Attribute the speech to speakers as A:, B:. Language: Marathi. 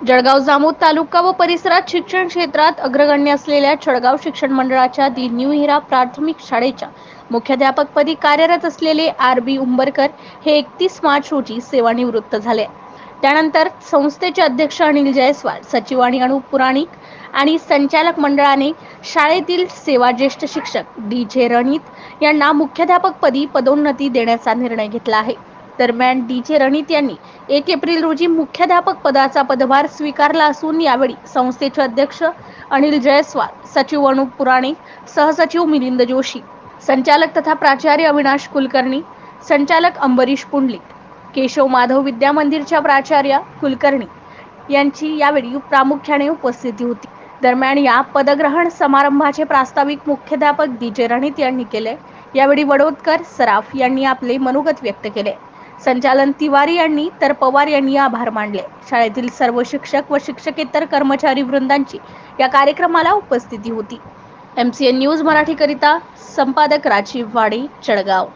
A: जळगाव जामोद तालुका व परिसरात शिक्षण क्षेत्रात अग्रगण्य असलेल्या चळगाव शिक्षण मंडळाच्या दि न्यू हिरा प्राथमिक शाळेच्या मुख्याध्यापकपदी कार्यरत असलेले आर बी उंबरकर हे एकतीस मार्च रोजी सेवानिवृत्त झाले. त्यानंतर संस्थेचे अध्यक्ष अनिल जयस्वाल सचिव आणि अनुपुराणिक आणि संचालक मंडळाने शाळेतील सेवा ज्येष्ठ शिक्षक डी जे रणित यांना मुख्याध्यापकपदी पदोन्नती देण्याचा निर्णय घेतला आहे. दरम्यान डी जे रणित यांनी एक एप्रिल रोजी मुख्याध्यापक पदाचा पदभार स्वीकारला असून यावेळी संस्थेचे अध्यक्ष अनिल जयस्वाल सचिव अनुप पुराणे सहसचिव मिलिंद जोशी संचालक तथा प्राचार्य अविनाश कुलकर्णी संचालक अंबरीश पुंडलिक केशव माधव विद्या मंदिरच्या प्राचार्य कुलकर्णी यांची यावेळी प्रामुख्याने उपस्थिती होती. दरम्यान या पदग्रहण समारंभाचे प्रास्ताविक मुख्याध्यापक डी जे रणित यांनी केले. यावेळी वडोदकर सराफ यांनी आपले मनोगत व्यक्त केले. संचालन तिवारी यांनी तर पवार यांनी आभार मानले. शाळेतील सर्व शिक्षक व शिक्षकेतर कर्मचारी वृंदांची या कार्यक्रमाला उपस्थिती होती. एम सी एन न्यूज मराठीकरिता संपादक राजीव वाडे चडगाव